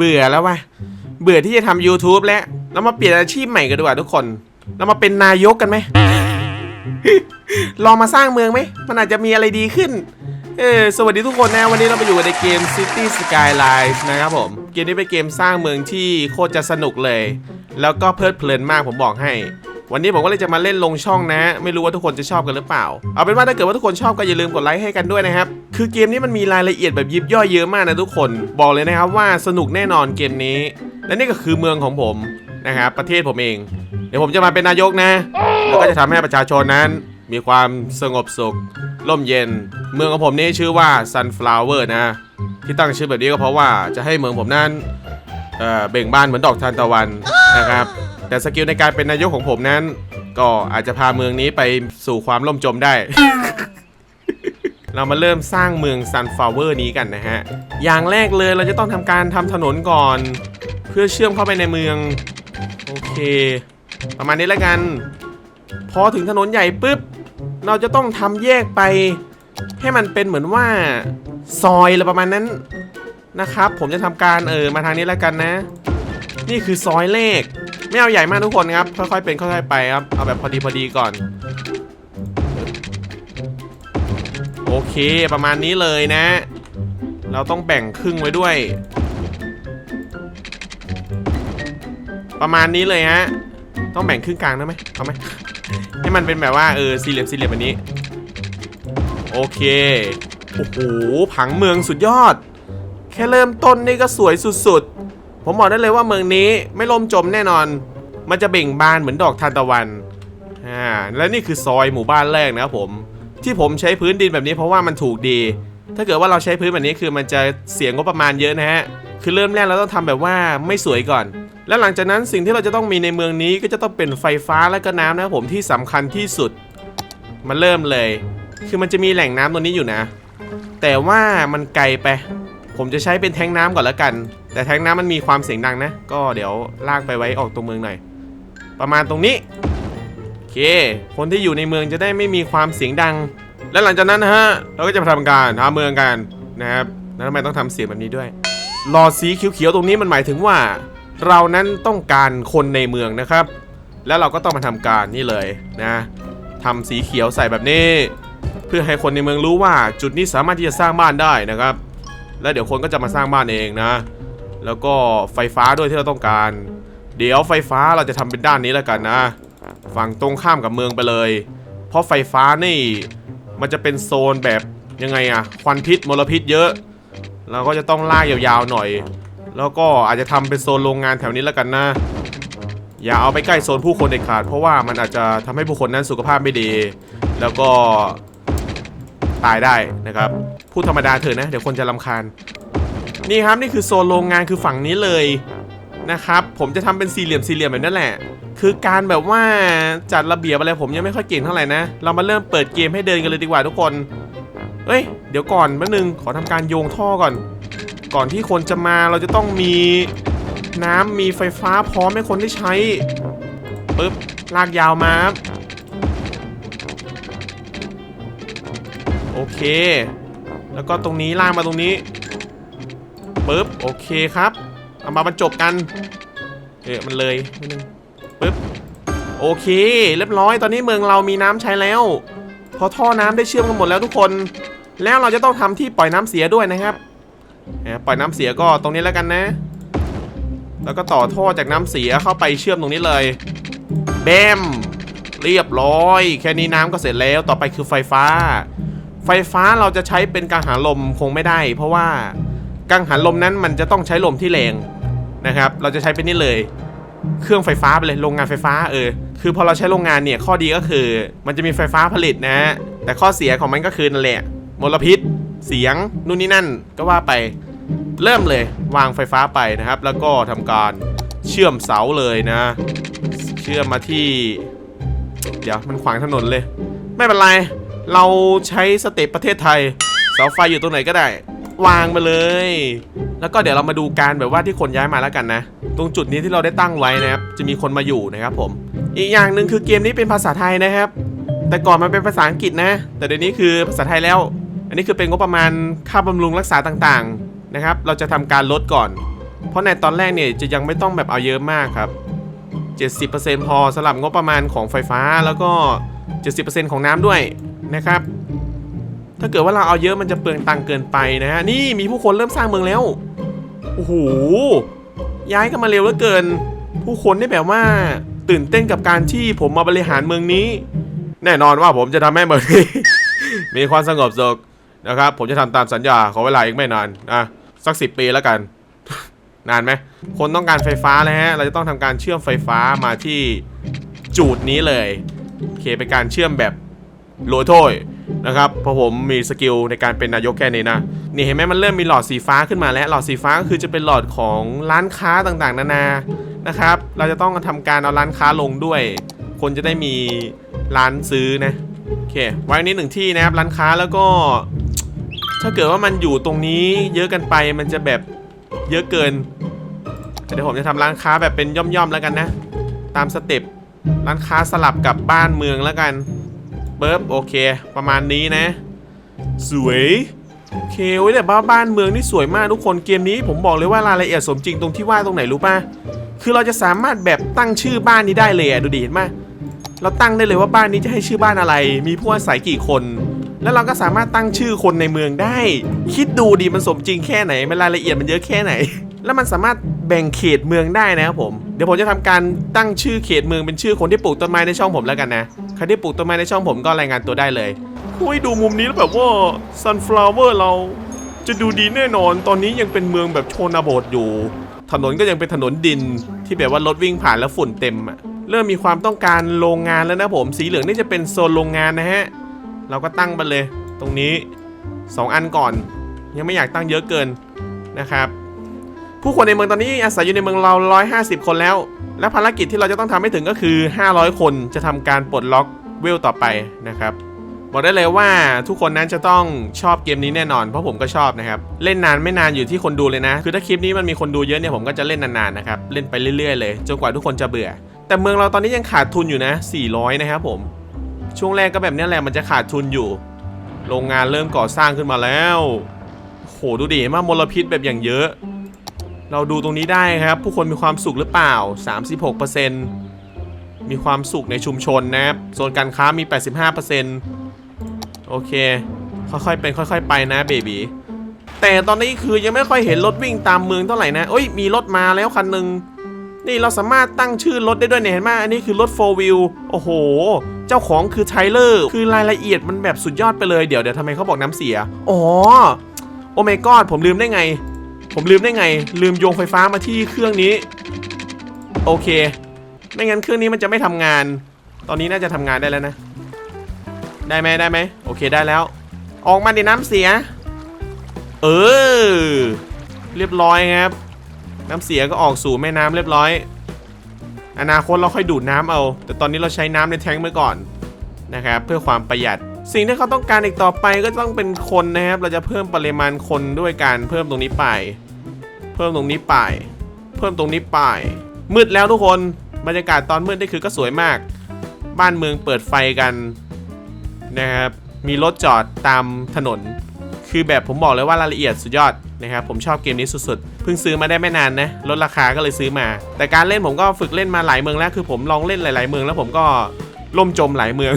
เบื่อแล้วว่ะเบื่อที่จะทำ YouTube แล้วเรามาเปลี่ยนอาชีพใหม่กันดีกว่าทุกคน เรามาเป็นนายกกันไหม ลองมาสร้างเมืองไหม มันอาจจะมีอะไรดีขึ้น เออสวัสดีทุกคนนะ วันนี้เราไปอยู่ในเกม City Skylines นะครับผม เกมนี้เป็นเกมสร้างเมืองที่โคตรจะสนุกเลย แล้วก็เพลิดเพลินมากผมบอกให้ วันนี้ผมก็เลยจะมาเล่นลงช่องนะ ไม่รู้ว่าทุกคนจะชอบกันหรือเปล่า เอาเป็นว่าถ้าเกิดว่าทุกคนชอบก็อย่าลืมกดไลค์ให้กันด้วยนะครับ คือเกมนี้มันมีรายละเอียดแบบยิบย่อยเยอะมากนะทุกคน บอกเลยนะครับว่าสนุกแน่นอนเกมนี้ และนี่ก็คือเมืองของผมนะครับประเทศผมเอง เดี๋ยวผมจะมาเป็นนายกนะ แล้วก็จะทำให้ประชาชนนั้น มีความสงบสุข ร่มเย็น เมืองของผมนี่ชื่อว่า Sunflower นะ ที่ตั้งชื่อแบบนี้ก็เพราะว่าจะให้เมืองผมนั้นเออเบ่งบานเหมือนดอกทานตะวันนะครับ แต่สกิลในการเป็นนายกของผมนั้น ก็อาจจะพาเมืองนี้ไปสู่ความล่มจมได้ เรามาเริ่มสร้างเมือง Sunflower นี้กันนะฮะ อย่างแรกเลยเราจะต้องทำการทำถนนก่อน เพื่อเชื่อมเข้าไปในเมือง โอเค ประมาณนี้แล้วกัน พอถึงถนนใหญ่ปุ๊บ เราจะต้องทำแยกไป ให้มันเป็นเหมือนว่าซอยอะไรประมาณนั้นนะครับ ผมจะทำการเออมาทางนี้แล้วกันนะ นี่คือซอยเลข ไม่เอาใหญ่มากทุกคนครับ ค่อยๆเป็นค่อยๆไปครับ เอาแบบพอดีพอดีก่อน โอเคประมาณนี้เลยนะ เราต้องแบ่งครึ่งไว้ด้วย ประมาณนี้เลยฮะ ต้องแบ่งครึ่งกลางได้ไหมเอาไหมให้มันเป็นแบบว่าเออสี่เหลี่ยมสี่เหลี่ยมแบบนี้ โอเคโอ้โหผังเมืองสุดยอด แค่เริ่มต้นนี่ก็สวยสุดๆ ผมบอกได้เลยว่าเมืองนี้ไม่ล่มจมแน่นอน มันจะเบ่งบานเหมือนดอกทานตะวันอ่าและนี่คือซอยหมู่บ้านแรกนะครับผม ที่ผมใช้พื้นดินแบบนี้เพราะว่ามันถูกดี ถ้าเกิดว่าเราใช้พื้นแบบนี้คือมันจะเสียงงบประมาณเยอะนะฮะ คือเริ่มแรกเราต้องทำแบบว่าไม่สวยก่อน แล้วหลังจากนั้นสิ่งที่เราจะต้องมีในเมืองนี้ก็จะต้องเป็นไฟฟ้าและก็น้ำนะครับผมที่สำคัญที่สุด มันเริ่มเลย คือมันจะมีแหล่งน้ำตรงนี้อยู่นะ แต่ว่ามันไกลไป ผมจะใช้เป็นแทงน้ำก่อนแล้วกัน แต่แทงน้ำมันมีความเสียงดังนะ ก็เดี๋ยวลากไปไว้ออกตรงเมืองหน่อย ประมาณตรงนี้ โอเค คนที่อยู่ในเมืองจะได้ไม่มีความเสียงดัง และหลังจากนั้นนะฮะ เราก็จะมาทำการหาเมืองกันนะครับ แล้วทำไมต้องทำเสียงแบบนี้ด้วย หลอดสีเขียวๆตรงนี้มันหมายถึงว่า เรานั้นต้องการคนในเมืองนะครับ แล้วเราก็ต้องมาทำการนี่เลยนะทำสีเขียวใส่แบบนี้ เพื่อให้คนในเมืองรู้ว่าจุดนี้สามารถที่จะสร้างบ้านได้นะครับ แล้วเดี๋ยวคนก็จะมาสร้างบ้านเองนะ แล้วก็ไฟฟ้าด้วยที่เราต้องการ เดี๋ยวไฟฟ้าเราจะทำเป็นด้านนี้แล้วกันนะ ฝั่งตรงข้ามกับเมืองไปเลย เพราะไฟฟ้านี่มันจะเป็นโซนแบบยังไงอะควันพิษมลพิษเยอะ เราก็จะต้องลากยาวๆหน่อย แล้วก็อาจจะทำเป็นโซนโรงงานแถวนี้แล้วกันนะอย่าเอาไปใกล้โซนผู้คนเด็ดขาด เพราะว่ามันอาจจะทำให้ผู้คนนั้นสุขภาพไม่ดี แล้วก็ ตายได้นะครับ พูดธรรมดาเถอะนะ เดี๋ยวคนจะรำคาญ นี่ครับนี่คือโซนโรงงานคือฝั่งนี้เลยนะครับ ผมจะทำเป็นสี่เหลี่ยมสี่เหลี่ยมแบบนั้นแหละ คือการแบบว่าจัดระเบียบอะไรผมยังไม่ค่อยเก่งเท่าไหร่นะ เรามาเริ่มเปิดเกมให้เดินกันเลยดีกว่าทุกคน เอ้ย เดี๋ยวก่อนแป๊บนึงขอทำการโยงท่อก่อน ก่อนที่คนจะมาเราจะต้องมีน้ำมีไฟฟ้าพร้อมให้คนได้ใช้ปึ๊บลากยาวมา อเค แล้วก็ตรงนี้ลากมาตรงนี้ปึ๊บโอเคครับเอามาบรรจบกัน เอ๊ะมันเลยนิดนึงปึ๊บโอเค เรียบร้อยตอนนี้เมืองเรามีน้ำใช้แล้ว พอท่อน้ำได้เชื่อมกันหมดแล้วทุกคน แล้วเราจะต้องทำที่ปล่อยน้ำเสียด้วยนะครับอะปล่อยน้ำเสียก็ตรงนี้แล้วกันนะ แล้วก็ต่อท่อจากน้ำเสียเข้าไปเชื่อมตรงนี้เลยแบมเรียบร้อย แค่นี้น้ำก็เสร็จแล้วต่อไปคือไฟฟ้า ไฟฟ้าเราจะใช้เป็นกังหันลมคงไม่ได้ เพราะว่ากังหันลมนั้นมันจะต้องใช้ลมที่แรงนะครับ เราจะใช้เป็นนี่เลย เครื่องไฟฟ้าไปเลยโรงงานไฟฟ้าเออคือพอเราใช้โรงงานเนี่ยข้อดีก็คือ มันจะมีไฟฟ้าผลิตนะฮะแต่ข้อเสียของมันก็คือนั่นแหละมลพิษ เสียงนู่นนี่นั่นก็ว่าไปเริ่มเลยวางไฟฟ้าไปนะครับ แล้วก็ทำการเชื่อมเสาเลยนะ เชื่อมมาที่ เดี๋ยวมันขวางถนนเลย ไม่เป็นไร เราใช้สเตปประเทศไทยเสาไฟอยู่ตรงไหนก็ได้ วางไปเลย แล้วก็เดี๋ยวเรามาดูการแบบว่าที่คนย้ายมาแล้วกันนะ ตรงจุดนี้ที่เราได้ตั้งไว้นะครับ จะมีคนมาอยู่นะครับผม อีกอย่างหนึ่งคือเกมนี้เป็นภาษาไทยนะครับ แต่ก่อนมันเป็นภาษาอังกฤษนะ แต่เดี๋ยวนี้คือภาษาไทยแล้ว อันนี้คือเป็นงบประมาณค่าบำรุงรักษาต่างๆนะครับ เราจะทำการลดก่อน เพราะในตอนแรกเนี่ยจะยังไม่ต้องแบบเอาเยอะมากครับ70%พอสำหรับงบประมาณของไฟฟ้าแล้วก็ 70%ของน้ำด้วย นะครับ ถ้าเกิดว่าเราเอาเยอะมันจะเปลืองตังค์เกินไปนะฮะนี่มีผู้คนเริ่มสร้างเมืองแล้วโอ้โหย้ายกันมาเร็วเหลือเกิน ผู้คนได้แบบว่าตื่นเต้นกับการที่ผมมาบริหารเมืองนี้ แน่นอนว่าผมจะทำให้เมืองนี้มีความสงบสุขนะครับ ผมจะทำตามสัญญาขอเวลาอีกไม่นานอะสักสิปีแล้วกัน นานไหมคนต้องการไฟฟ้าแล้วฮะเราจะต้องทำการเชื่อมไฟฟ้ามาที่จูดนี้เลยโอเคเป็นการเชื่อมแบบ โรยถ้ยนะครับเพราะผมมีสกิลในการเป็นนายกแค่นี้นะ นี่เห็นไหมมันเริ่มมีหลอดสีฟ้าขึ้นมาแล้ว หลอดสีฟ้าก็คือจะเป็นหลอดของร้านค้าต่างๆ นานานะครับ เราจะต้องทำการเอาร้านค้าลงด้วย คนจะได้มีร้านซื้อนะโอเค ไว้นี้หนึ่งที่นะครับร้านค้าแล้วก็ ถ้าเกิดว่ามันอยู่ตรงนี้เยอะกันไปมันจะแบบเยอะเกินเดี๋ยวผมจะทำร้านค้าแบบเป็นย่อมๆแล้วกันนะ ตามสเต็ปร้านค้าสลับกับบ้านเมืองแล้วกัน เบิบโอเค ประมาณนี้นะ สวยโอเคเว้ยแต่บ้าบ้านเมืองนี่สวยมากทุกคนเกมนี้ ผมบอกเลยว่ารายละเอียดสมจริงตรงที่ว่าตรงไหนรู้ป่ะคือเราจะสามารถแบบตั้งชื่อบ้านนี้ได้เลยอะดูดิเห็นไหมเราตั้งได้เลยว่าบ้านนี้จะให้ชื่อบ้านอะไร มีผู้อาศัยกี่คน แล้วเราก็สามารถตั้งชื่อคนในเมืองได้ คิดดูดิมันสมจริงแค่ไหนมันรายละเอียดมันเยอะแค่ไหน แล้วมันสามารถแบ่งเขตเมืองได้นะครับผม เดี๋ยวผมจะทำการตั้งชื่อเขตเมืองเป็นชื่อคนที่ปลูกต้นไม้ในช่องผมแล้วกันนะใครที่ปลูกต้นไม้ในช่องผมก็รายงานตัวได้เลยหุ้ยดูมุมนี้แล้วแบบว่า sunflower เราจะดูดีแน่นอน ตอนนี้ยังเป็นเมืองแบบโชนาบทอยู่ ถนนก็ยังเป็นถนนดินที่แบบว่ารถวิ่งผ่านแล้วฝุ่นเต็มอะเริ่มมีความต้องการโรงงานแล้วนะผม สีเหลืองนี่จะเป็นโซนโรงงานนะฮะ เราก็ตั้งไปเลย ตรงนี้ 2 อันก่อน ยังไม่อยากตั้งเยอะเกินนะครับ ผู้คนในเมืองตอนนี้อาศัยอยู่ในเมืองเรา 150 คนแล้ว และภารกิจที่เราจะต้องทำให้ถึงก็คือ 500 คนจะทำการปลดล็อกเวลต่อไปนะครับบอกได้เลยว่าทุกคนนั้นจะต้องชอบเกมนี้แน่นอน เพราะผมก็ชอบนะครับ เล่นนานไม่นานอยู่ที่คนดูเลยนะ คือถ้าคลิปนี้มันมีคนดูเยอะเนี่ยผมก็จะเล่นนานๆนะครับ เล่นไปเรื่อยๆเลยจนกว่าทุกคนจะเบื่อ แต่เมืองเราตอนนี้ยังขาดทุนอยู่นะ 400 นะครับผม ช่วงแรกก็แบบนี้แหละมันจะขาดทุนอยู่ โรงงานเริ่มก่อสร้างขึ้นมาแล้วโหดูดิเห็นว่ามลพิษแบบอย่างเยอะ เราดูตรงนี้ได้ครับ ผู้คนมีความสุขหรือเปล่า 36%มีความสุขในชุมชนนะครับโซนการค้ามี 85%โอเค ค่อยๆเป็นค่อย ๆ ไปนะเบบีแต่ตอนนี้คือยังไม่ค่อยเห็นรถวิ่งตามเมืองเท่าไหร่นะเอ้ยมีรถมาแล้วคันหนึ่งนี่เราสามารถตั้งชื่อรถได้ด้วยเนี่ยเห็นไหมอันนี้คือรถ 4 wheel โอ้โห เจ้าของคือไทเลอร์ คือรายละเอียดมันแบบสุดยอดไปเลย เดี๋ยวเดี๋ยวทำไมเขาบอกน้ำเสีย อ๋อ โอเมก้าผมลืมได้ไง ผมลืมได้ไง ลืมโยงไฟฟ้ามาที่เครื่องนี้ โอเค ไม่งั้นเครื่องนี้มันจะไม่ทำงาน ตอนนี้น่าจะทำงานได้แล้วนะ ได้ไหมได้ไหมโอเคได้แล้ว ออกมาดิน้ำเสีย เออ เรียบร้อยครับ น้ำเสียก็ออกสู่แม่น้ำเรียบร้อย อนาคตเราค่อยดูดน้ำเอา แต่ตอนนี้เราใช้น้ำในแทงค์ไว้ก่อนนะครับ เพื่อความประหยัด สิ่งที่เขาต้องการอีกต่อไปก็ต้องเป็นคนนะครับ เราจะเพิ่มปริมาณคนด้วยการเพิ่มตรงนี้ไป เพิ่มตรงนี้ไป เพิ่มตรงนี้ไป มืดแล้วทุกคนบรรยากาศตอนมืดนี่คือก็สวยมาก บ้านเมืองเปิดไฟกันนะครับ มีรถจอดตามถนน คือแบบผมบอกเลยว่ารายละเอียดสุดยอดนะครับ ผมชอบเกมนี้สุดๆ เพิ่งซื้อมาได้ไม่นานนะ ลดราคาก็เลยซื้อมา แต่การเล่นผมก็ฝึกเล่นมาหลายเมืองแล้ว คือผมลองเล่นหลาย ๆ เมืองแล้วผมก็ล่มจมหลายเมือง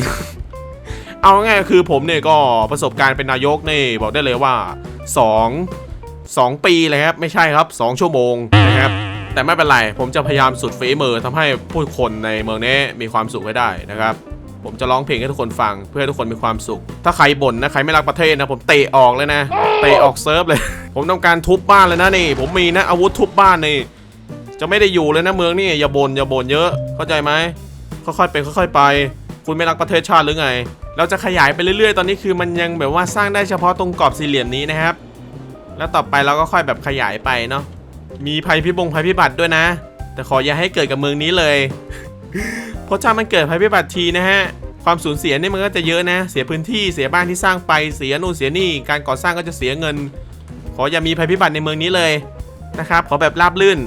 เอาง่ายคือผมเนี่ยก็ประสบการณ์เป็นนายกนี่บอกได้เลยว่า 2 2 ปีเลยครับ ไม่ใช่ครับ 2 ชั่วโมงนะครับ แต่ไม่เป็นไร ผมจะพยายามสุดฝีมือทำให้ผู้คนในเมืองนี้มีความสุขให้ได้นะครับ ผมจะร้องเพลงให้ทุกคนฟังเพื่อให้ทุกคนมีความสุข ถ้าใครบ่นนะใครไม่รักประเทศนะผมเตะออกเลยนะเตะออกเซิร์ฟเลย ผมต้องการทุบบ้านเลยนะนี่ ผมมีนะอาวุธทุบบ้านนี่จะไม่ได้อยู่เลยนะเมืองนี่อย่าบ่นอย่าบ่นเยอะเข้าใจไหมค่อยๆเป็นค่อย ๆ ไป คุณไม่รักประเทศชาติหรือไง เราจะขยายไปเรื่อยๆ ตอนนี้คือมันยังแบบว่าสร้างได้เฉพาะตรงกรอบสี่เหลี่ยมนี้นะครับ แล้วต่อไปเราก็ค่อยแบบขยายไปเนาะ มีภัยพิบงภัยพิบัติด้วยนะ แต่ขออย่าให้เกิดกับเมืองนี้เลย เพราะถ้ามันเกิดภัยพิบัติทีนะฮะ ความสูญเสียนี่มันก็จะเยอะนะ เสียพื้นที่เสียบ้านที่สร้างไปเสียนู่นเสียนี่ การก่อสร้างก็จะเสียเงิน ขออย่ามีภัยพิบัติในเมืองนี้เลยนะครับ ขอแบบราบลื่น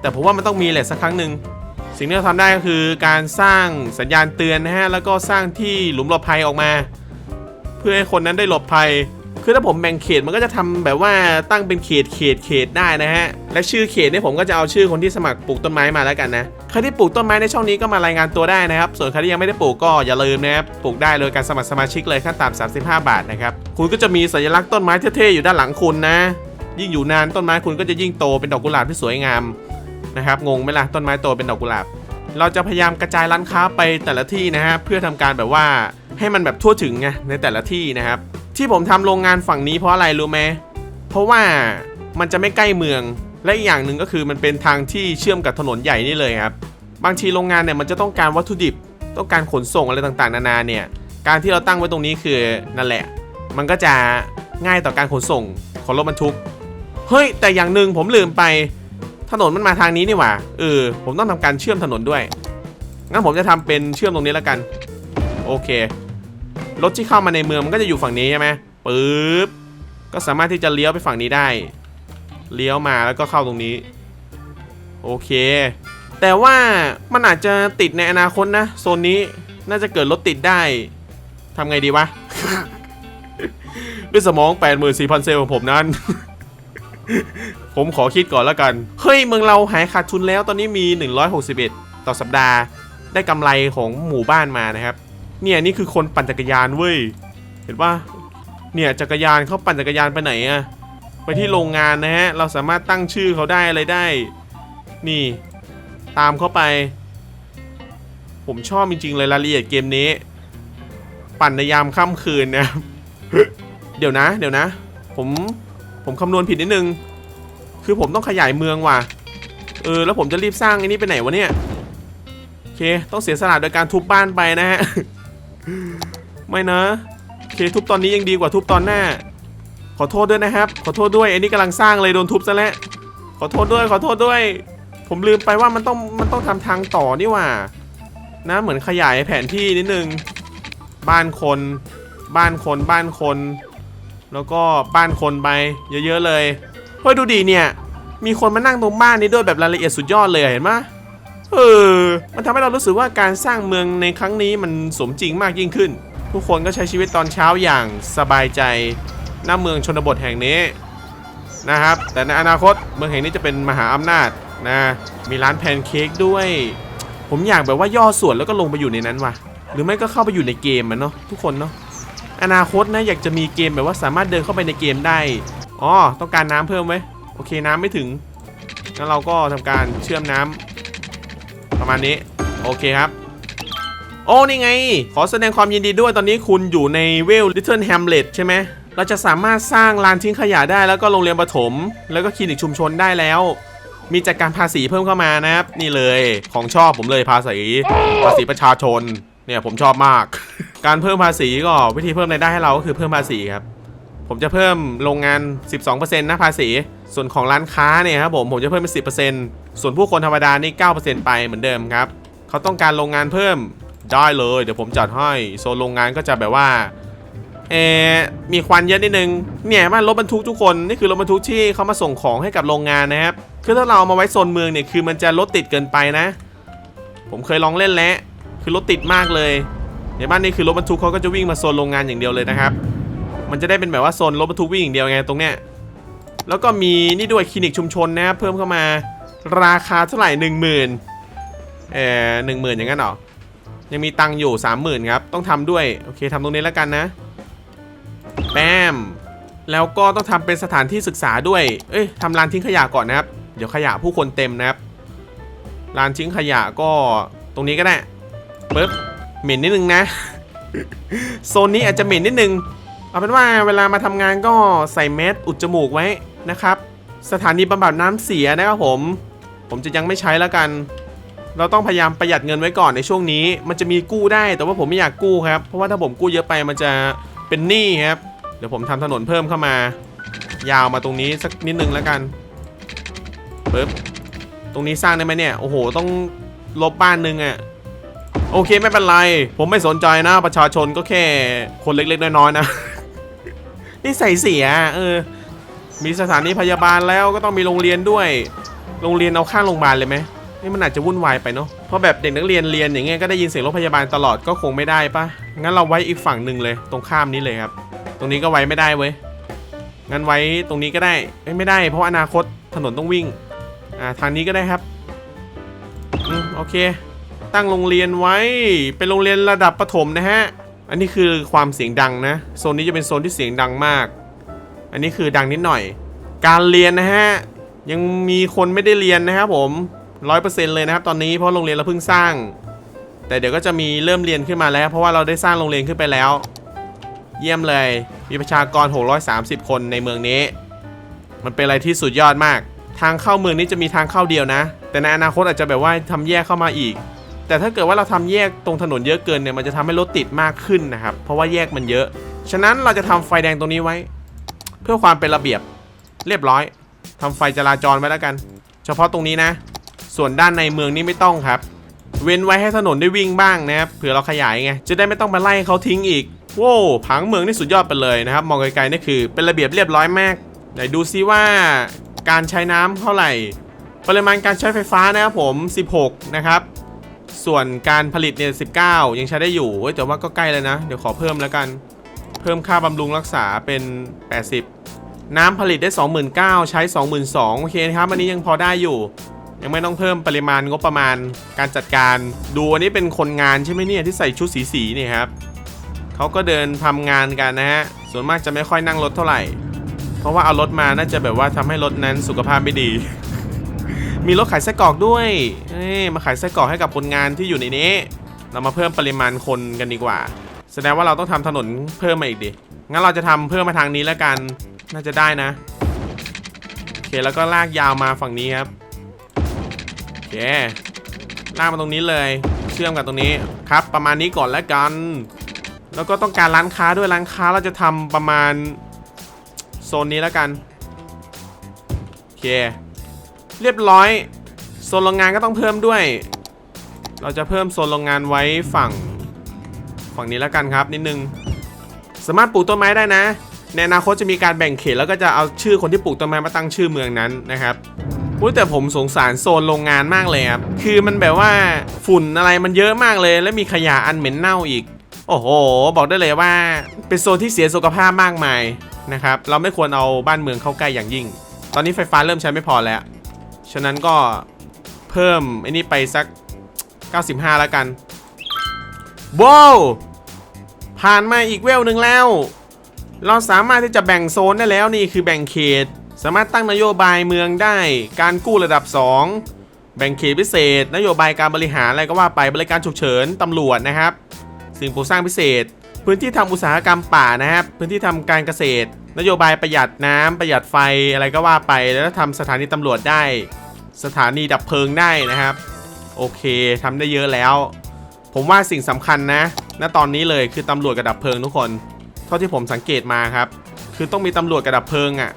แต่ผมว่ามันต้องมีแหละสักครั้งหนึ่ง สิ่งที่เราทำได้ก็คือการสร้างสัญญาณเตือนนะฮะแล้วก็สร้างที่หลุมหลบภัยออกมา เพื่อให้คนนั้นได้หลบภัย คือถ้าผมแบ่งเขตมันก็จะทำแบบว่าตั้งเป็นเขตเขตเขตได้นะฮะและชื่อเขตเนี่ยผมก็จะเอาชื่อคนที่สมัครปลูกต้นไม้มาแล้วกันนะใครที่ปลูกต้นไม้ในช่องนี้ก็มารายงานตัวได้นะครับ ส่วนใครที่ยังไม่ได้ปลูกก็อย่าลืมนะครับปลูกได้โดยการสมัครสมาชิกเลยขั้นต่ำ35 บาทนะครับคุณก็จะมีสัญลักษณ์ต้นไม้เท่ๆอยู่ด้านหลังคุณนะ ยิ่งอยู่นานต้นไม้คุณก็จะยิ่งโตเป็นดอกกุหลาบที่สวยงาม นะครับงงไหมล่ะต้นไม้โตเป็นดอกกุหลาบ เราจะพยายามกระจายร้านค้าไปแต่ละที่นะฮะเพื่อทำการแบบว่าให้มันแบบทั่วถึงไงในแต่ละที่นะครับ ที่ผมทำโรงงานฝั่งนี้เพราะอะไรรู้ไหมเพราะว่ามันจะไม่ใกล้เมืองและอีกอย่างหนึ่งก็คือมันเป็นทางที่เชื่อมกับถนนใหญ่นี่เลยครับบางทีโรงงานเนี่ยมันจะต้องการวัตถุดิบ ต้องการขนส่งอะไรต่างๆ นานาเนี่ยการที่เราตั้งไว้ตรงนี้คือนั่นแหละ มันก็จะง่ายต่อการขนส่งของรถบรรทุก เฮ้ย แต่อย่างหนึ่งผมลืมไป ถนนมันมาทางนี้นี่หว่าเออผมต้องทำการเชื่อมถนนด้วยงั้นผมจะทำเป็นเชื่อมตรงนี้แล้วกัน โอเครถที่เข้ามาในเมืองมันก็จะอยู่ฝั่งนี้ใช่ไหมปึ๊บก็สามารถที่จะเลี้ยวไปฝั่งนี้ได้ เลี้ยวมาแล้วก็เข้าตรงนี้ โอเค แต่ว่ามันอาจจะติดในอนาคตนะโซนนี้น่าจะเกิดรถติดได้ทำไงดีวะด้วยสมอง 84,000 เซลล์ของผมนั้น ผมขอคิดก่อนแล้วกัน เฮ้ย เมืองเราหายขาดทุนแล้วตอนนี้มี 161 ต่อสัปดาห์ ได้กำไรของหมู่บ้านมานะครับ เนี่ยนี่คือคนปั่นจักรยานเว้ย เห็นปะเนี่ยจักรยานเขาปั่นจักรยานไปไหนอะไปที่โรงงานนะฮะ เราสามารถตั้งชื่อเขาได้อะไรได้ นี่ ตามเข้าไป ผมชอบจริงๆเลยรายละเอียดเกมนี้ ปั่นในยามค่ำคืนนะ เดี๋ยวนะ เดี๋ยวนะ ผม ผมคำนวณผิดนิดนึง คือผมต้องขยายเมืองว่ะ เออ แล้วผมจะรีบสร้างไอ้นี่ไปไหนวะเนี่ย โอเค ต้องเสียสละโดยการทุบบ้านไปนะฮะ ไม่นะ โอเค ทุบตอนนี้ยังดีกว่าทุบตอนหน้า ขอโทษด้วยนะครับ ขอโทษด้วยไอ้นี่กำลังสร้างเลยโดนทุบซะแล้ว ขอโทษด้วย ขอโทษด้วย ผมลืมไปว่ามันต้อง มันต้องทำทางต่อนี่ว่า นะ เหมือนขยายแผนที่นิดนึง บ้านคน บ้านคน บ้านคน แล้วก็บ้านคนไป เยอะๆเลย เฮ้ยดูดีเนี่ย มีคนมานั่งตรงบ้านนี้ด้วยแบบรายละเอียดสุดยอดเลยเห็นไหมเออ มันทำให้เรารู้สึกว่าการสร้างเมืองในครั้งนี้มันสมจริงมากยิ่งขึ้น ทุกคนก็ใช้ชีวิตตอนเช้าอย่างสบายใจหน้าเมืองชนบทแห่งนี้นะครับ แต่ในอนาคตเมืองแห่งนี้จะเป็นมหาอำนาจนะ มีร้านแพนเค้กด้วย ผมอยากแบบว่าย่อส่วนแล้วก็ลงไปอยู่ในนั้นว่ะ หรือไม่ก็เข้าไปอยู่ในเกมมันเนาะทุกคนเนาะ อนาคตนะอยากจะมีเกมแบบว่าสามารถเดินเข้าไปในเกมได้ อ๋อต้องการน้ำเพิ่มไหมโอเคน้ำไม่ถึงงั้นเราก็ทำการเชื่อมน้ำประมาณนี้โอเคครับ โอ้นี่ไง ขอแสดงความยินดีด้วยตอนนี้คุณอยู่ในเวล Little Hamlet ใช่ไหมเราจะสามารถสร้างลานทิ้งขยะได้แล้วก็โรงเรียนประถม แล้วก็คลินิกชุมชนได้แล้ว มีจัดการภาษีเพิ่มเข้ามานะครับ นี่เลยของชอบผมเลยภาษีภาษีประชาชนเนี่ยผมชอบมาก การเพิ่มภาษีก็วิธีเพิ่มรายได้ให้เราก็คือเพิ่มภาษีครับ ผมจะเพิ่มโรงงาน 12%นะภาษี ส่วนของร้านค้าเนี่ยครับผมผมจะเพิ่มเป็น 10%ส่วนผู้คนธรรมดานี่ 9%ไปเหมือนเดิมครับเขาต้องการโรงงานเพิ่มได้เลยเดี๋ยวผมจัดให้โซนโรงงานก็จะแบบว่าเอมีควันเยอะนิดนึงเนี่ยมันรถบรรทุกทุกคนนี่คือรถบรรทุกที่เขามาส่งของให้กับโรงงานนะครับคือถ้าเราเอามาไว้โซนเมืองเนี่ยคือมันจะรถติดเกินไปนะ ผมเคยลองเล่นแล้วคือรถติดมากเลยในบ้านนี่คือรถบรรทุกเขาก็จะวิ่งมาโซนโรงงานอย่างเดียวเลยนะครับ มันจะได้เป็นแบบว่าโซนรถบรรทุกวิ่งอย่างเดียวไงตรงเนี้ยแล้วก็มีนี่ด้วยคลินิกชุมชนนะครับเพิ่มเข้ามาราคาเท่าไหร่หนึ่งหมื่นเออหนึ่งหมื่นอย่างนั้นหรอยังมีตังค์อยู่สามหมื่นครับต้องทำด้วยโอเคทำตรงนี้แล้วกันนะแปมแล้วก็ต้องทำเป็นสถานที่ศึกษาด้วย เอ้ยทำลานทิ้งขยะก่อนนะครับ เดี๋ยวขยะผู้คนเต็มนะครับลานทิ้งขยะก็ตรงนี้ก็ได้ปึ๊บเหม็นนิดนึงนะ โซนนี้อาจจะเหม็นนิดนึง เอาเป็นว่าเวลามาทำงานก็ใส่แมสอุดจมูกไว้นะครับ สถานีบำบัดน้ำเสียนะครับผม ผมจะยังไม่ใช้แล้วกัน เราต้องพยายามประหยัดเงินไว้ก่อนในช่วงนี้ มันจะมีกู้ได้แต่ว่าผมไม่อยากกู้ครับ เพราะว่าถ้าผมกู้เยอะไปมันจะเป็นหนี้ครับ เดี๋ยวผมทำถนนเพิ่มเข้ามา ยาวมาตรงนี้สักนิดนึงแล้วกันปึ๊บตรงนี้สร้างได้ไหมเนี่ย โอ้โห ต้องลบบ้านหนึงอะ่ะโอเคไม่เป็นไร ผมไม่สนใจนะประชาชนก็แค่คนเล็กๆน้อยๆนะ นี่ใส่เสียเออ มีสถานีพยาบาลแล้วก็ต้องมีโรงเรียนด้วย โรงเรียนเอาข้างโรงพยาบาลเลยไหมนี่มันอาจจะวุ่นวายไปเนาะ เพราะแบบเด็กนักเรียนเรียนอย่างเงี้ยก็ได้ยินเสียงรถพยาบาลตลอดก็คงไม่ได้ปะงั้นเราไว้อีกฝั่งหนึ่งเลยตรงข้ามนี้เลยครับ ตรงนี้ก็ไว้ไม่ได้เว้ย งั้นไว้ตรงนี้ก็ได้ไม่ได้ เพราะอนาคตถนนต้องวิ่ง อ่าทางนี้ก็ได้ครับ อืมโอเค ตั้งโรงเรียนไว้เป็นโรงเรียนระดับประถมนะฮะ อันนี้คือความเสียงดังนะ โซนนี้จะเป็นโซนที่เสียงดังมาก อันนี้คือดังนิดหน่อย การเรียนนะฮะ ยังมีคนไม่ได้เรียนนะครับผมร้อยเปอร์เซ็นต์เลยนะครับตอนนี้เพราะโรงเรียนเราเพิ่งสร้าง แต่เดี๋ยวก็จะมีเริ่มเรียนขึ้นมาแล้ว เพราะว่าเราได้สร้างโรงเรียนขึ้นไปแล้ว เยี่ยมเลย มีประชากร 630 คนในเมืองนี้ มันเป็นอะไรที่สุดยอดมาก ทางเข้าเมืองนี้จะมีทางเข้าเดียวนะ แต่ในอนาคตอาจจะแบบว่าทำแยกเข้ามาอีก แต่ถ้าเกิดว่าเราทำแยกตรงถนนเยอะเกินเนี่ยมันจะทำให้รถติดมากขึ้นนะครับ เพราะว่าแยกมันเยอะ ฉะนั้นเราจะทำไฟแดงตรงนี้ไว้ เพื่อความเป็นระเบียบเรียบร้อยทำไฟจราจรไว้แล้วกัน เฉพาะตรงนี้นะ ส่วนด้านในเมืองนี่ไม่ต้องครับ เว้นไว้ให้ถนนได้วิ่งบ้างนะครับเผื่อเราขยายไงจะได้ไม่ต้องไปไล่เขาทิ้งอีกโว้ผังเมืองนี่สุดยอดไปเลยนะครับ มองไกลๆนี่คือเป็นระเบียบเรียบร้อยมากไหนดูซิว่าการใช้น้ำเท่าไหร่ ปริมาณการใช้ไฟฟ้านะครับผม 16 นะครับ ส่วนการผลิตเนี่ย19ยังใช้ได้อยู่แต่ว่าก็ใกล้เลยนะ เดี๋ยวขอเพิ่มแล้วกัน เพิ่มค่าบำรุงรักษาเป็น 80 น้ำผลิตได้ 29,000ใช้ 22,000โอเคครับ อันนี้ยังพอได้อยู่ ยังไม่ต้องเพิ่มปริมาณงบประมาณการจัดการ ดูอันนี้เป็นคนงานใช่ไหมเนี่ยที่ใส่ชุดสีสีนี่ครับเขาก็เดินทำงานกันนะฮะ ส่วนมากจะไม่ค่อยนั่งรถเท่าไหร่ เพราะว่าเอารถมาน่าจะแบบว่าทำให้รถนั้นสุขภาพไม่ดี มีรถขายไส้กรอกด้วยเอ้มาขายไส้กรอกให้กับคนงานที่อยู่ในนี้ เรามาเพิ่มปริมาณคนกันดีกว่า แสดงว่าเราต้องทำถนนเพิ่มมาอีกดิ งั้นเราจะทำเพิ่มมาทางนี้แล้วกัน น่าจะได้นะ โอเค แล้วก็ลากยาวมาฝั่งนี้ครับ โอเค ลากมาตรงนี้เลย เชื่อมกับตรงนี้ ครับ ประมาณนี้ก่อนแล้วกัน แล้วก็ต้องการร้านค้าด้วย ร้านค้าเราจะทำประมาณโซนนี้แล้วกัน โอเค เรียบร้อย โซนโรงงานก็ต้องเพิ่มด้วย เราจะเพิ่มโซนโรงงานไว้ฝั่ง ฝั่งนี้แล้วกันครับนิดนึง สามารถปลูกต้นไม้ได้นะ ในอนาคตจะมีการแบ่งเขตแล้วก็จะเอาชื่อคนที่ปลูกต้นไม้มาตั้งชื่อเมืองนั้นนะครับอุ๊ยแต่ผมสงสารโซนโรงงานมากเลยครับ คือมันแบบว่าฝุ่นอะไรมันเยอะมากเลย และมีขยะอันเหม็นเน่าอีก โอ้โห บอกได้เลยว่าเป็นโซนที่เสียสุขภาพมากมายนะครับ เราไม่ควรเอาบ้านเมืองเข้าใกล้อย่างยิ่ง ตอนนี้ไฟฟ้าเริ่มใช้ไม่พอแล้ว ฉะนั้นก็เพิ่มไอ้นี่ไปสัก 95 แล้วกันว้าวผ่านมาอีกเวลหนึ่งแล้ว เราสามารถที่จะแบ่งโซนได้แล้วนี่คือแบ่งเขต สามารถตั้งนโยบายเมืองได้ การกู้ระดับ 2 แบ่งเขตพิเศษ นโยบายการบริหารอะไรก็ว่าไปบริการฉุกเฉินตำรวจนะครับ สิ่งปลูกสร้างพิเศษ พื้นที่ทำอุตสาหกรรมป่านะครับ พื้นที่ทำการเกษตร นโยบายประหยัดน้ำประหยัดไฟอะไรก็ว่าไปแล้วทำสถานีตำรวจได้ สถานีดับเพลิงได้นะครับ โอเคทำได้เยอะแล้ว ผมว่าสิ่งสำคัญนะณตอนนี้เลยคือตำรวจกับดับเพลิงทุกคน เท่าที่ผมสังเกตมาครับ คือต้องมีตำรวจกับดับเพลิงอะ่ะ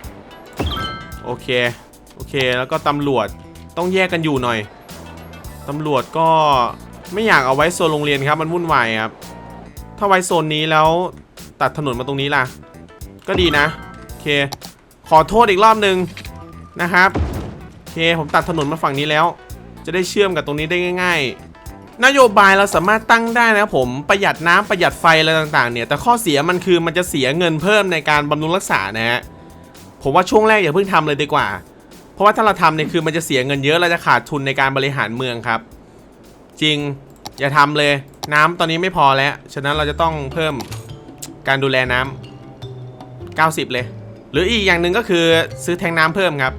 โอเคโอเคแล้วก็ตำรวจต้องแยกกันอยู่หน่อยตำรวจก็ไม่อยากเอาไว้โซนโรงเรียนครับมันวุ่นวายครับ ถ้าไว้โซนนี้แล้วตัดถนนมาตรงนี้ล่ะ ก็ดีนะโอเค ขอโทษอีกรอบนึงนะครับโอเคผมตัดถนนมาฝั่งนี้แล้ว จะได้เชื่อมกับตรงนี้ได้ง่าย ๆ นโยบายเราสามารถตั้งได้นะครับผมประหยัดน้ำประหยัดไฟอะไรต่างๆ เนี่ย แต่ข้อเสียมันคือมันจะเสียเงินเพิ่มในการบำรุงรักษานะฮะผมว่าช่วงแรกอย่าเพิ่งทำเลยดีกว่า เพราะว่าถ้าเราทำเนี่ยคือมันจะเสียเงินเยอะเราจะขาดทุนในการบริหารเมืองครับ จริง อย่าทำเลย น้ำตอนนี้ไม่พอแล้ว ฉะนั้นเราจะต้องเพิ่มการดูแลน้ำ90 เลย หรืออีกอย่างหนึ่งก็คือซื้อแทงน้ำเพิ่มครับ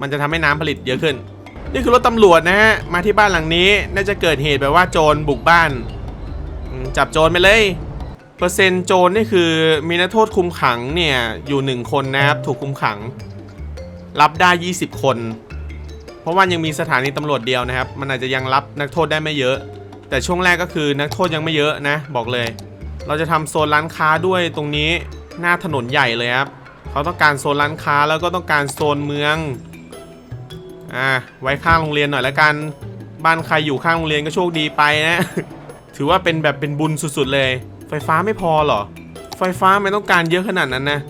มันจะทำให้น้ำผลิตเยอะขึ้น นี่คือรถตำรวจนะฮะ มาที่บ้านหลังนี้ น่าจะเกิดเหตุแบบว่าโจรบุกบ้าน จับโจรไปเลย เปอร์เซ็นต์โจรนี่คือมีนักโทษคุมขังเนี่ยอยู่1คนนะครับถูกคุมขัง รับได้ 20 คน เพราะว่ายังมีสถานีตำรวจเดียวนะครับ มันอาจจะยังรับนักโทษได้ไม่เยอะ แต่ช่วงแรกก็คือนักโทษยังไม่เยอะนะ บอกเลย เราจะทำโซนร้านค้าด้วยตรงนี้หน้าถนนใหญ่เลยครับเขาต้องการโซนร้านค้าแล้วก็ต้องการโซนเมืองอ่าไว้ข้างโรงเรียนหน่อยละกันบ้านใครอยู่ข้างโรงเรียนก็โชคดีไปนะ ถือว่าเป็นแบบเป็นบุญสุดๆเลย ไฟฟ้าไม่พอเหรอ ไฟฟ้าไม่ต้องการเยอะขนาดนั้นนะ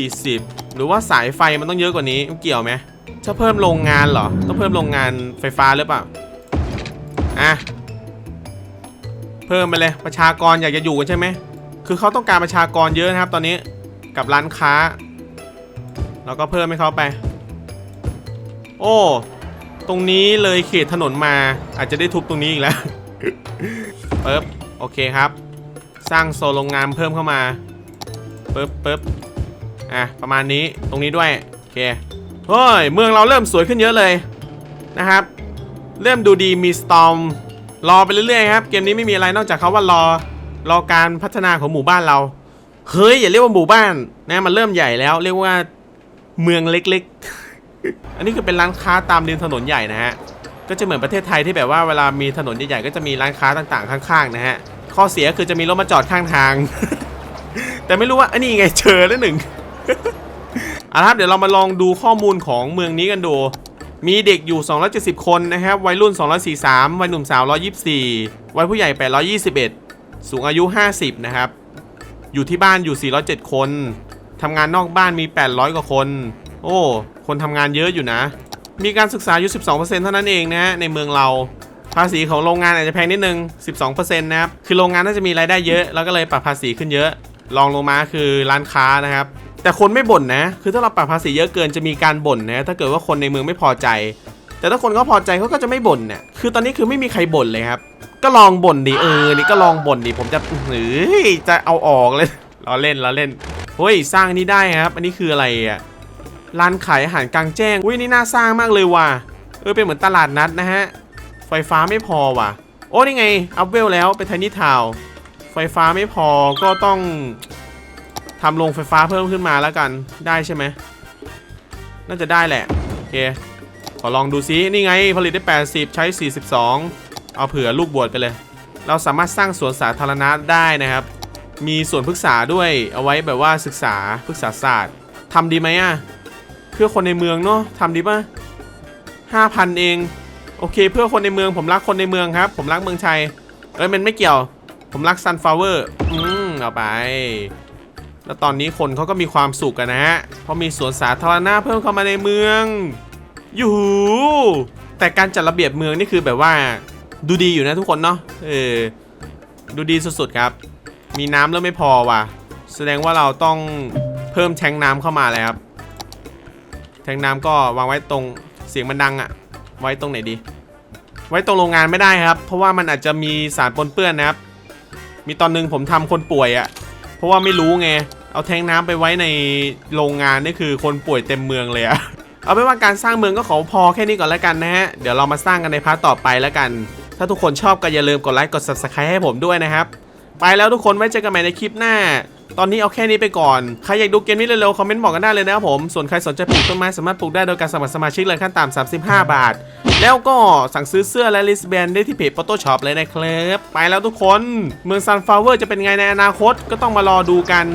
40 หรือว่าสายไฟมันต้องเยอะกว่านี้เกี่ยวไหมจะเพิ่มโรงงานเหรอ ต้องเพิ่มโรงงานไฟฟ้าหรือเปล่า อะเพิ่มไปเลยประชากรอยากจะอยู่กันใช่ไหมคือเขาต้องการประชากรเยอะนะครับ ตอนนี้กับร้านค้า แล้วก็เพิ่มให้เขาไป โอ้ตรงนี้เลยเขตถนนมา อาจจะได้ทุบตรงนี้อีกแล้วปึ๊บโอเคครับ สร้างโซนโรงงานเพิ่มเข้ามาปึ๊บปึ๊บอะประมาณนี้ตรงนี้ด้วยโอเคเฮ้ยเมืองเราเริ่มสวยขึ้นเยอะเลยนะครับ เริ่มดูดีมีสตอมรอไปเรื่อยๆครับ เกมนี้ไม่มีอะไรนอกจากเขาว่ารอรอการพัฒนาของหมู่บ้านเรา เฮ้ย อย่าเรียกว่าหมู่บ้านนะมันเริ่มใหญ่แล้วเรียกว่าเมืองเล็กๆ อันนี้คือเป็นร้านค้าตามริมถนนใหญ่นะฮะ ก็จะเหมือนประเทศไทยที่แบบว่าเวลามีถนนใหญ่ๆก็จะมีร้านค้าต่างๆ ข้างๆนะฮะ ข้อเสียคือจะมีรถมาจอดข้างทาง แต่ไม่รู้ว่าอันนี้ไงเจอแล้วหนึ่งเอาละครับเดี๋ยวเรามาลองดูข้อมูลของเมืองนี้กันดู มีเด็กอยู่ 270 คนนะครับ วัยรุ่น 243 วัยหนุ่มสาว 124 วัยผู้ใหญ่ 821 สูงอายุ 50 นะครับ อยู่ที่บ้านอยู่ 407 คน ทำงานนอกบ้านมี 800 กว่าคน โอ้ คนทำงานเยอะอยู่นะ มีการศึกษาอยู่ 12%เท่านั้นเองนะในเมืองเรา ภาษีของโรงงานอาจจะแพงนิดนึง 12%นะครับ คือโรงงานน่าจะมีรายได้เยอะ แล้วก็เลยปรับภาษีขึ้นเยอะรองลงมาคือร้านค้านะครับ แต่คนไม่บ่นนะ คือถ้าเราปรับภาษีเยอะเกินจะมีการบ่นนะ ถ้าเกิดว่าคนในเมืองไม่พอใจ แต่ถ้าคนเขาพอใจเขาก็จะไม่บ่นเนี่ยคือตอนนี้คือไม่มีใครบ่นเลยครับ ก็ลองบ่นดิเออ นี่ก็ลองบ่นดิผมจะเฮ้ยจะเอาออกเลยล้อเล่นล้อเล่นเฮ้ยสร้างนี่ได้ครับ อันนี้คืออะไรอะร้านขายอาหารกลางแจ้งอุ้ยนี่น่าสร้างมากเลยว่ะเออเป็นเหมือนตลาดนัดนะฮะไฟฟ้าไม่พอว่ะ โอ้นี่ไงอัพเวลแล้วเป็นไทนี่ทาวไฟฟ้าไม่พอก็ต้อง ทำโรงไฟฟ้าเพิ่มขึ้นมาแล้วกันได้ใช่ไหมน่าจะได้แหละโอเคขอลองดูซินี่ไงผลิตได้ 80 ใช้ 42 เอาเผื่อลูกบวชไปเลย เราสามารถสร้างสวนสาธารณะได้นะครับ มีสวนพฤกษาด้วยเอาไว้แบบว่าศึกษาพฤกษาศาสตร์ทำดีไหมอะเพื่อคนในเมืองเนาะทำดีป่ะ5,000เอง โอเค เพื่อคนในเมืองผมรักคนในเมืองครับ ผมรักเมืองชัยเอ้ยมันไม่เกี่ยว ผมรักซันฟลาวเวอร์อืมเอาไป แล้วตอนนี้คนเขาก็มีความสุขกันนะฮะ เพราะมีสวนสาธารณะเพิ่มเข้ามาในเมือง อยู่แต่การจัดระเบียบเมืองนี่คือแบบว่า ดูดีอยู่นะทุกคนเนาะ เออ ดูดีสุดๆครับ มีน้ำเริ่มไม่พอว่ะ แสดงว่าเราต้องเพิ่มแทงน้ำเข้ามาแล้วครับ แทงน้ำก็วางไว้ตรงเสียงมันดังอะไว้ตรงไหนดี ไว้ตรงโรงงานไม่ได้ครับ เพราะว่ามันอาจจะมีสารปนเปื้อนนะครับ มีตอนหนึงผมทำคนป่วยอะเพราะว่าไม่รู้ไง เอาแทงน้ำไปไว้ในโรงงานนี่คือคนป่วยเต็มเมืองเลยอะเอาเป็นว่าการสร้างเมืองก็ขอพอแค่นี้ก่อนแล้วกันนะฮะ เดี๋ยวเรามาสร้างกันในพาร์ทต่อไปแล้วกัน ถ้าทุกคนชอบก็อย่าลืมกดไลค์กด subscribe ให้ผมด้วยนะครับ ไปแล้วทุกคนไว้เจอกันใหม่ในคลิปหน้า ตอนนี้เอาแค่นี้ไปก่อน ใครอยากดูเกมนี้เร็วๆคอมเมนต์บอกกันได้เลยนะครับผม ส่วนใครสนใจปลูกต้นไม้สามารถปลูกได้โดยการสมัครสมาชิกเลยขั้นต่ำ35 บาท แล้วก็สั่งซื้อเสื้อและลิสแบนได้ที่เพจ Photoshop เลยนะครับ ไปแล้วทุกคน เมืองซันฟลาวเวอร์จะเป็นไงในอนาคตก็ต้องมารอดูกัน